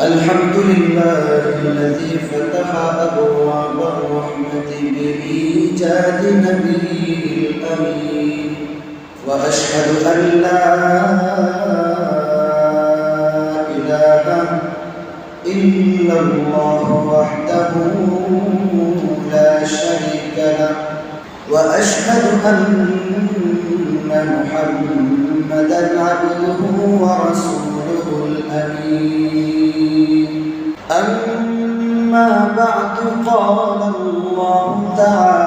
الحمد لله الذي فتح أبواب الرحمة بإيجاد نبيه الأمين وأشهد أن لا إله إلا الله وحده لا شريك له. وأشهد أن محمدا عبده ورسوله الأمين. أما بعد قال الله تعالى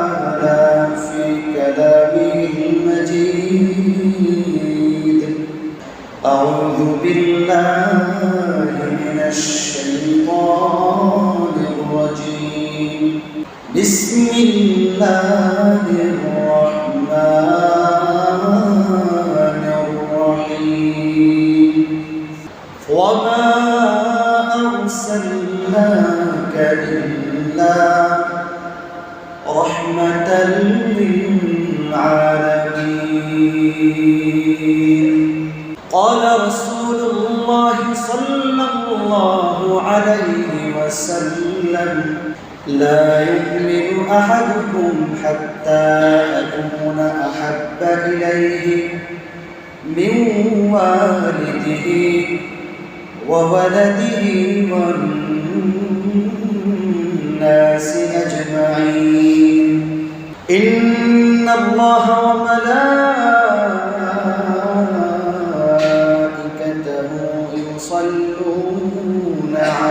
لا يؤمن أحدكم حتى أكون أحب إليه من والده وولده والناس أجمعين. إن الله وملائكته يصلون على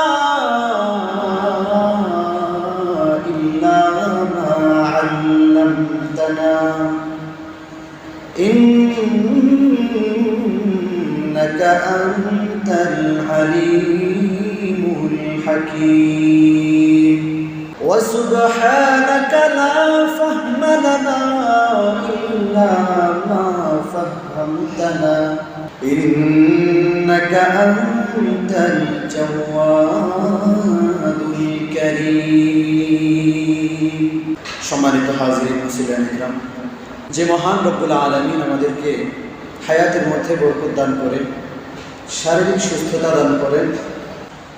إنك أنت العليم الحكيم وسبحانك لا فهم لنا إلا ما فهمتنا إنك أنت الجواد الكريم সম্মানিত হাজির মুসলিম ইকরাম যে মহান রব্বুল আলমিন আমাদেরকে হায়াতের মধ্যে বরকত দান করেন, শারীরিক সুস্থতা দান করেন।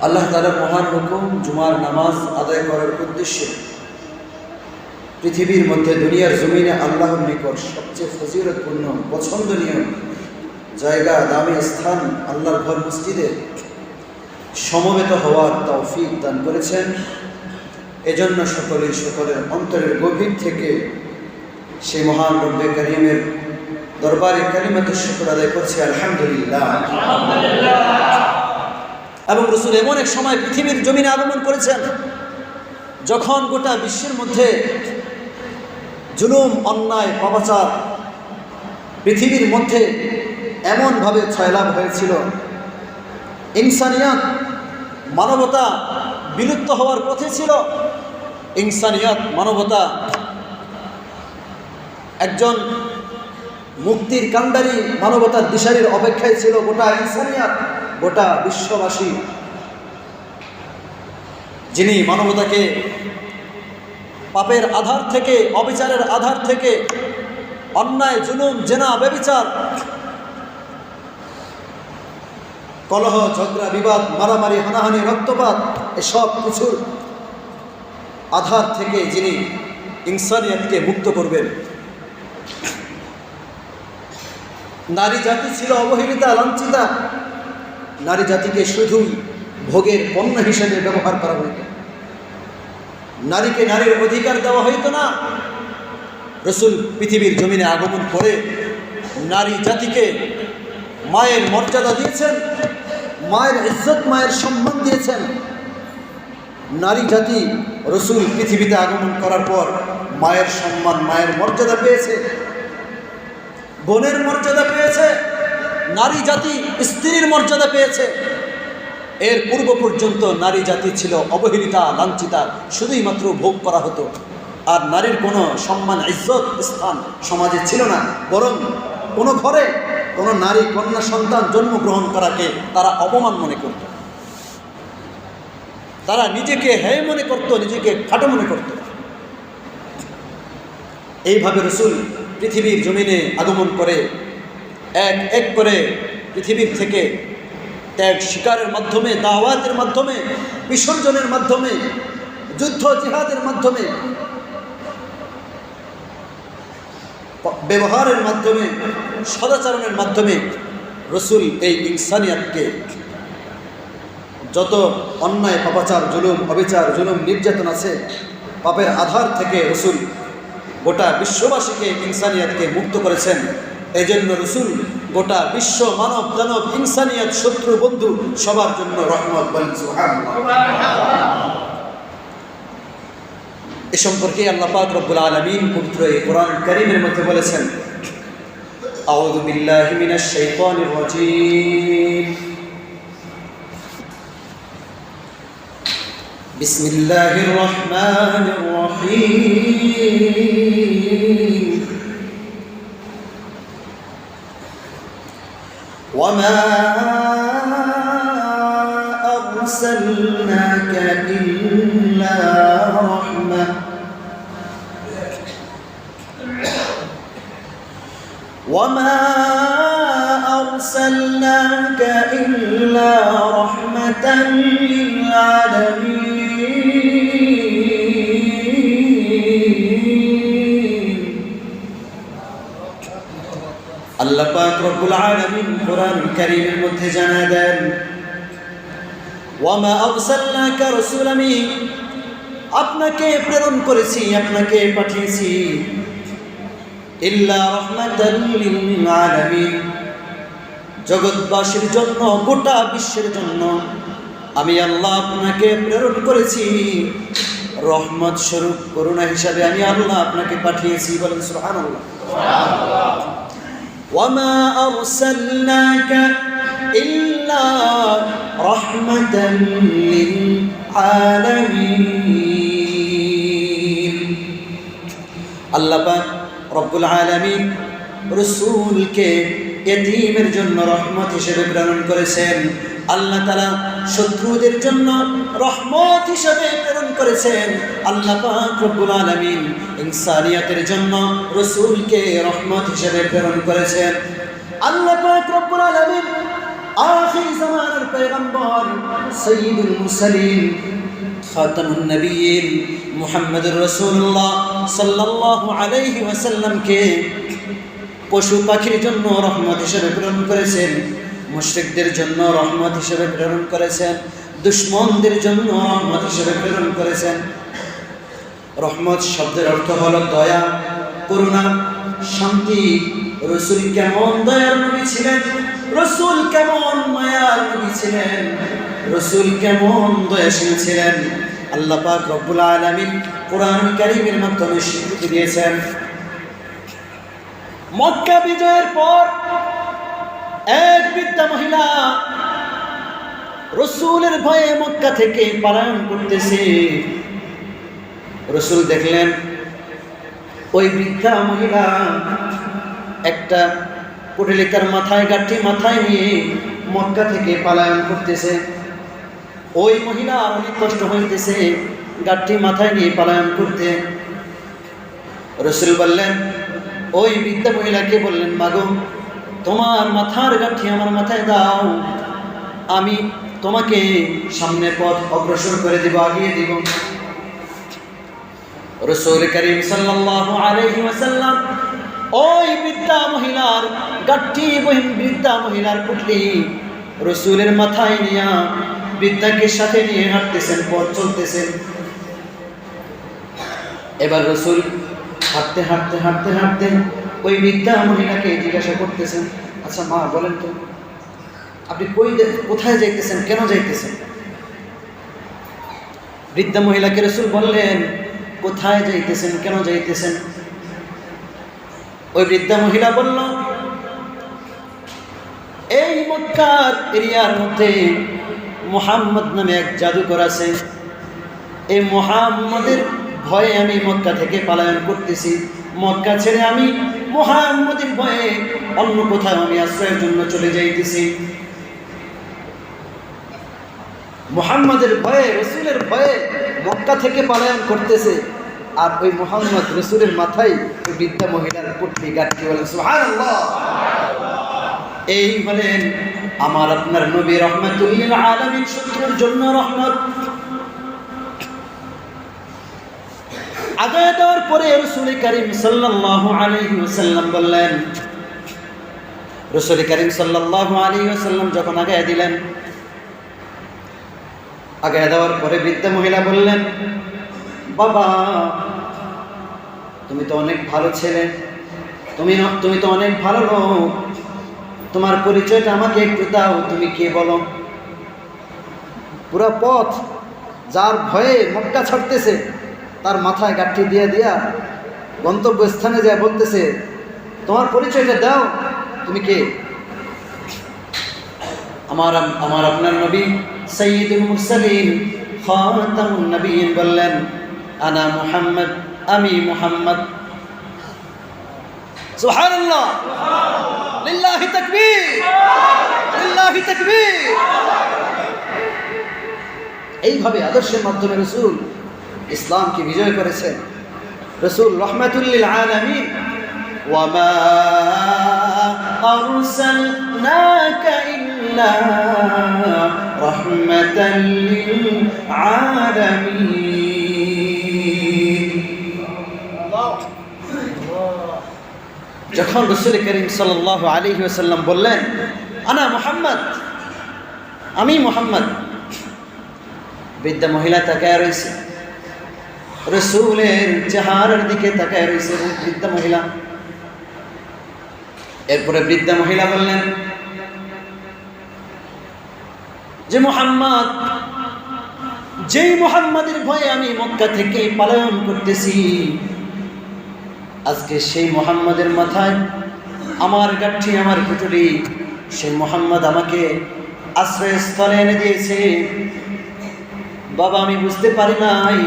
আল্লাহ তালার মহান হুকুম জুমার নামাজ আদায় করার উদ্দেশ্যে পৃথিবীর মধ্যে দুনিয়ার জমিনে আল্লাহর নিকট সবচেয়ে ফজিরতপূর্ণ পছন্দনীয় জায়গা, দামি স্থান আল্লাহর ঘর মসজিদে সমবেত হওয়ার তৌফিক দান করেছেন। এজন্য সকলেই সকলের অন্তরের গভীর থেকে সেই মহান রব্বে করিমের দরবারে কালিমাতের শুকর আদায় করছি, আলহামদুলিল্লাহ। এবং রসুল এমন এক সময় পৃথিবীর জমিনে আগমন করেছেন, যখন গোটা বিশ্বের মধ্যে জুলুম, অন্যায় পাপাচার পৃথিবীর মধ্যে এমনভাবে ছয়লাভ হয়েছিল। ইনসানিয়াত মানবতা বিলুপ্ত হওয়ার পথে ছিল। ইনসানিয়াত মানবতা একজন মুক্তির কান্ডারি মানবতার দিশারির অপেক্ষায় ছিল গোটা ইনসানিয়াত, গোটা বিশ্ববাসী। যিনি মানবতাকে পাপের আধার থেকে, অবিচারের আধার থেকে, অন্যায়, জুলুম, জেনা বেবিচার কলহ, ঝগড়া, বিবাদ, মারামারি, হানাহানি, রক্তপাত, এসব কিছুর আধার থেকে যিনি ইনসানিয়াতকে মুক্ত করবেন। নারী জাতি ছিল অবহেলিতা, লাঞ্ছিতা। নারী জাতিকে শুধুই ভোগের পণ্য হিসেবে ব্যবহার করা হইত। নারীকে নারীর অধিকার দেওয়া হইতো না। রসুল পৃথিবীর জমিনে আগমন করে নারী জাতিকে মায়ের মর্যাদা দিয়েছেন, মায়ের ইজ্জত, মায়ের সম্মান দিয়েছেন। নারী জাতি রসুল পৃথিবীতে আগমন করার পর মায়ের সম্মান, মায়ের মর্যাদা পেয়েছে। বোনের মর্যাদা পেয়েছে, নারী জাতি, স্ত্রীর মর্যাদা পেয়েছে। এর পূর্ব পর্যন্ত নারী জাতি ছিল অবহেলিতা, লাঞ্ছিতা, শুধুই মাত্র ভোগ করা হতো। আর নারীর কোনো সম্মান, ইজ্জত, স্থান সমাজে ছিল না। বরং কোনো ঘরে কোনো নারী কন্যা সন্তান জন্মগ্রহণ করাকে তারা অপমান মনে করত। তারা নিজেকে হ্যায় মনে করত, নিজেকে খাটো মনে করত। এইভাবে রসুল পৃথিবীর জমিনে আগমন করে, এক এক করে পৃথিবীর থেকে ত্যাগ শিকারের মাধ্যমে, দাওয়াতের মাধ্যমে, বিসর্জনের মাধ্যমে, যুদ্ধ জিহাদের মাধ্যমে, ব্যবহারের মাধ্যমে, সদাচরণের মাধ্যমে রসুল এই ইনসানিয়াতকে যত অন্যায় পাপাচার জুলুম, অবিচার, জুলুম, নির্যাতন আছে, পাপের আধার থেকে রসুল গোটা বিশ্ববাসীকে ইনসানিয়াতকে মুক্ত করেছেন এই জন্য রসুল গোটা বিশ্ব মানব দানব ইনসানিয়াত শত্রু বন্ধু সবার জন্য রহমত বলেন এ সম্পর্কে আল্লাহ পাক রব্বুল আলমিন পবিত্র এই কোরআন করিমের মধ্যে বলেছেন أعوذ بالله من الشيطان الرجيم بسم الله الرحمن الرحيم. وما أرسلناك إلا رحمة وما أرسلناك إلا رحمة للعالمين. রব্বুল আলামিন কোরআন কারীমের মধ্যে জানা দেন, ওয়ামা আরসালনাকা রাসূল আপনাকে প্রেরণ করেছি, আপনাকে পাঠিয়েছি ইল্লা লিল আলামিন। জগৎবাসীর জন্য, গোটা বিশ্বের জন্য আমি আল্লাহ আপনাকে প্রেরণ করেছি। রহমত স্বরূপ, করুণা হিসাবে আমি আল্লাহ আপনাকে পাঠিয়েছি বলেন সুবহানাল্লাহ। وما أرسلناك إلا رحمة للعالمين আল্লাহ পাক রব্বুল আলামিন রসুলকে এতিমের জন্য রহমত হিসেবে প্রেরণ করেছেন আল্লাহ তালা শত্রুদের জন্য রহমত হিসেবে প্রেরণ করেছেন আল্লাহ রব্বুল আলামিন। ইনসানিয়াতের জন্য রসুলকে রহমত হিসেবে প্রেরণ করেছেন। আল্লাহ রব্বুল আলামিন আখির জামানার পয়গম্বর সৈয়দুল মুরসালিন, খাতামুন নবীন মুহাম্মদুর রাসূলুল্লাহ সাল্লাল্লাহু আলাইহি ওয়াসাল্লামকে পশু পাখির জন্য রহমত হিসেবে প্রেরণ করেছেন। মুশরিকদের জন্য রহমত হিসেবে প্রেরণ করেছেন, দুশ্মনদের জন্য রহমত হিসেবে প্রেরণ করেছেন। রহমত শব্দের অর্থ হলো দয়া, করুণা, শান্তি। রসুল কেমন দয়ার নবী ছিলেন? রসুল কেমন মায়ার নবী ছিলেন? রসুল কেমন দয়াশীল ছিলেন? আল্লাহ পাক রব্বুল আলামিন কোরআন কারীমের মাধ্যমে স্বীকৃতি দিয়েছেন। মক্কা বিজয়ের পর এক বৃদ্ধা মহিলা রসুলের ভয়ে মক্কা থেকে পালায়ন করতেছে। রসুল দেখলেন, ওই বৃদ্ধা মহিলা একটা কুটলিকার মাথায় গাঠি মাথায় নিয়ে মক্কা থেকে পালায়ন করতেছে। ওই মহিলা অনেক কষ্ট হইতেছে গাঠি মাথায় নিয়ে পালায়ন করতে। রসুল বললেন, ওই বৃদ্ধা মহিলাকে বললেন, মাগো তোমার মাথার গাঠি আমার মাথায় দাও। আমি তোমাকে সামনে পথ অগ্রসর করে দিব, আগিয়ে দিব। রসুল করিম সাল্লাল্লাহু আলাইহি ওয়াসাল্লাম, ওই বৃদ্ধা মহিলার গাঠি বহিন বৃদ্ধা মহিলার পুটলি রসুলের মাথায় নিয়া বৃদ্ধাকে সাথে নিয়ে হাঁটতেছেন, পথ চলতেছেন। এবার রসুল হাঁটতে হাঁটতে হাঁটতে হাঁটতে ওই বৃদ্ধা মহিলাকে জিজ্ঞাসা করতেছেন আচ্ছা মা, বলেন তো, আপনি কই কোথায় যাইতেছেন, কেন যাইতেছেন? বৃদ্ধা মহিলাকে রসুল বললেন, কোথায় যাইতেছেন, কেন যাইতেছেন? ওই বৃদ্ধা মহিলা বলল, এই মক্কার এরিয়ার মধ্যে মোহাম্মদ নামে এক জাদুকর আছে। এই মোহাম্মদের ভয়ে আমি মক্কা থেকে পালায়ন করতেছি। মক্কা ছেড়ে আমি মোহাম্মদের ভয়ে অন্য কোথাও আমি আশ্রয়ের জন্য চলে যাইতেছি। মোহাম্মদের ভয়ে, রসুলের ভয়ে মক্কা থেকে পালায়ন করতেছে। আর ওই মোহাম্মদ রসুলের মাথায় ওই বৃদ্ধা মহিলার পুটলি গাঠি বলেন এই হলেন আমার আপনার নবী রহমতুল্লিল আলমীর শত্রুর জন্য রহমত। আগে দেওয়ার পরে রসুল করিম সাল্লাল্লাহু আলাইহি ওয়াসাল্লাম বললেন, রসুল করিম সাল্লাল্লাহু আলাইহি ওয়াসাল্লাম যখন আগে দিলেন আগে দেওয়ার পরে বৃদ্ধা মহিলা বললেন, বাবা, তুমি তো অনেক ভালো ছেলে, তুমি তুমি তো অনেক ভালো লোক, তোমার পরিচয়টা আমাকে একটু দাও, তুমি কে বলো? পুরো পথ যার ভয়ে মক্কা ছাড়তেছে। তার মাথায় গাঠি দিয়ে দিয়া গন্তব্যস্থানে যা বলতেছে, তোমার পরিচয়টা দাও, তুমি কে? আমার আমার আপনার নবী সৈয়দুল মুরসালিন নবীন বললেন, আনা মুহাম্মদ, আমি মুহাম্মদ। সুবহানাল্লাহ। লিল্লাহি তাকবীর। লিল্লাহি তাকবীর। এইভাবে আদর্শের মাধ্যমে রসুল ইসলামকে বিজয় করেছেন রসুল রহমাতুল্লিল আলামিন وما أرسلناك إلا رحمة للعالمين যখন রসুল করিম সাল্লাহ আলী ওসাল্লাম বললেন আনা মোহাম্মদ আমি মোহাম্মদ বৃদ্ধা মহিলা তাকায় রয়েছে রসুলের চেহারার দিকে তাকায় রয়েছে বৃদ্ধা মহিলা। এরপরে বৃদ্ধা মহিলা বললেন, যে মোহাম্মদ, যেই মোহাম্মদের ভয়ে আমি মক্কা থেকে পালায়ন করতেছি, আজকে সেই মোহাম্মদের মাথায় আমার গাঠি, আমার পুটুলি সেই মোহাম্মদ আমাকে আশ্রয়স্থলে এনে দিয়েছে। বাবা, আমি বুঝতে পারি নাই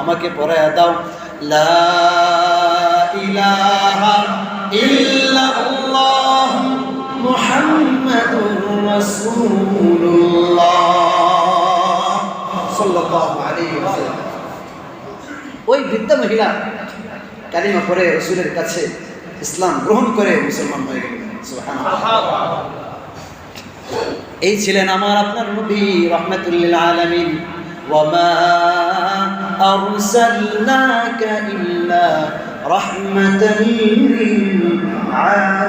আমাকে পড়ায় দাও। লা ইলাহা ইল্লাল্লাহ মুহাম্মাদুর রাসূলুল্লাহ। সাল্লাল্লাহু ওই বৃদ্ধ মহিলা কালিমা পরে রসুলের কাছে ইসলাম গ্রহণ করে মুসলমান হয়ে গেল এই ছিলেন আমার আপনার নবী, রহমতুল্লিল আলমিন। ওয়া أرسلناك إلا رحمة للعالمين.